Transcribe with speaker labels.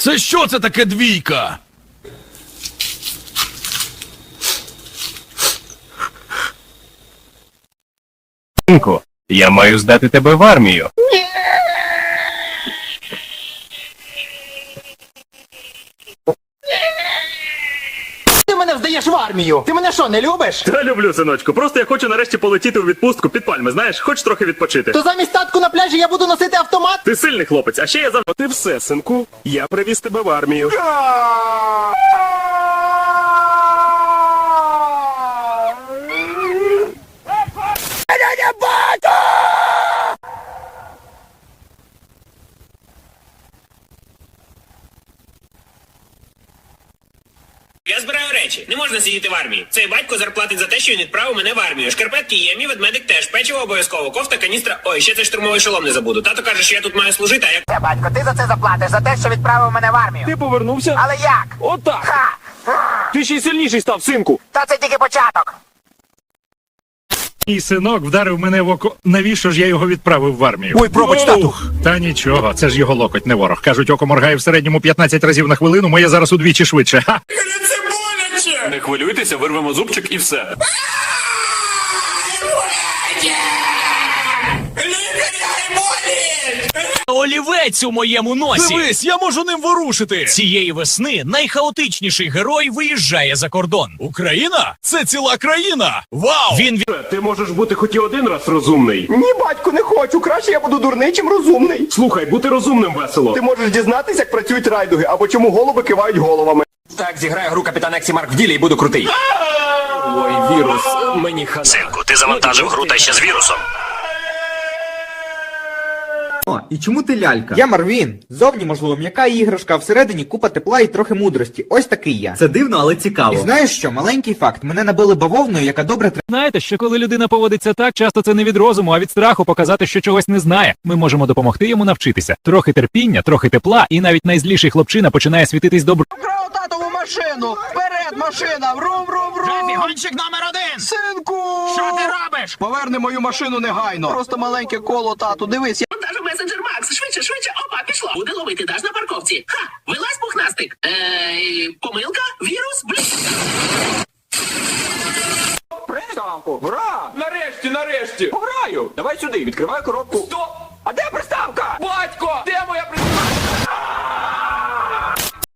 Speaker 1: Це що це таке двійка?
Speaker 2: Я маю здати тебе в армію.
Speaker 3: Ти здаєш в армію! Ти мене що, не любиш?
Speaker 4: Та люблю, синочку. Просто я хочу нарешті полетіти у відпустку під пальми, знаєш, хоч трохи відпочити.
Speaker 3: То замість татку на пляжі я буду носити автомат?
Speaker 4: Ти сильний хлопець, а ще я завжди.
Speaker 2: Ти все, синку. Я привіз тебе в армію.
Speaker 5: Я збираю речі. Не можна сидіти в армії. Цей батько зарплатить за те, що він відправив мене в армію. Шкарпетки є, мій ведмедик теж. Печиво обов'язково, кофта, каністра. Ой, ще цей штурмовий шолом не забуду. Тато каже, що я тут маю служити, а я
Speaker 3: Це, батько, ти за це заплатиш, за те, що відправив мене в армію.
Speaker 6: Ти повернувся?
Speaker 3: Але як?
Speaker 6: Отак.
Speaker 3: Ха!
Speaker 6: Ти ще й сильніший став, синку.
Speaker 3: Та це тільки початок.
Speaker 7: І синок вдарив мене в око. Навіщо ж я його відправив в армію?
Speaker 3: Ой, пробач, тату.
Speaker 7: Та нічого, це ж його локоть, не ворог. Кажуть, око моргає в середньому 15 разів на хвилину, моє зараз удвічі швидше. Ха!
Speaker 4: Не хвилюйтеся, вирвемо зубчик і все.
Speaker 8: Олівець у моєму носі.
Speaker 1: Дивись, я можу ним ворушити.
Speaker 8: Цієї весни найхаотичніший герой виїжджає за кордон.
Speaker 1: Україна? Це ціла країна. Вау!
Speaker 8: Він від-
Speaker 2: Ти можеш бути хоч і один раз розумний.
Speaker 9: Ні, батьку, не хочу. Краще я буду дурний, чим розумний.
Speaker 2: Слухай, бути розумним весело.
Speaker 9: Ти можеш дізнатися, як працюють райдуги, або чому голуби кивають головами.
Speaker 3: Так, зіграю гру капітан Ексімарк в ділі і буду крутий.
Speaker 2: Ой, вірус, мені хана.
Speaker 5: Синку, ти завантажив гру та ще з вірусом.
Speaker 10: О, і чому ти лялька? Я Марвін. Зовні, можливо, м'яка іграшка, а всередині купа тепла і трохи мудрості. Ось такий я. Це дивно, але цікаво. І знаєш що, маленький факт. Мене набили бавовною, яка добре
Speaker 11: Знаєте, що коли людина поводиться так, часто це не від розуму, а від страху показати, що чогось не знає. Ми можемо допомогти йому навчитися. Трохи терпіння, трохи тепла, і навіть найзліший хлопчина починає світитись добро.
Speaker 3: Вкрав татову машину! Вперед, машина! Врум, врум, врум!
Speaker 8: Гонщик номер один!
Speaker 3: Синку!
Speaker 8: Що ти робиш?
Speaker 3: Поверни мою машину негайно. Просто маленьке коло, тату. Дивись, я...
Speaker 5: пішло. даш на парковці. Ха, вилазь пухнастик. Е, помилка, вірус, блін.
Speaker 6: Приставку. Гра! Нарешті, нарешті. Пограю. Давай сюди, відкривай коробку. Стоп!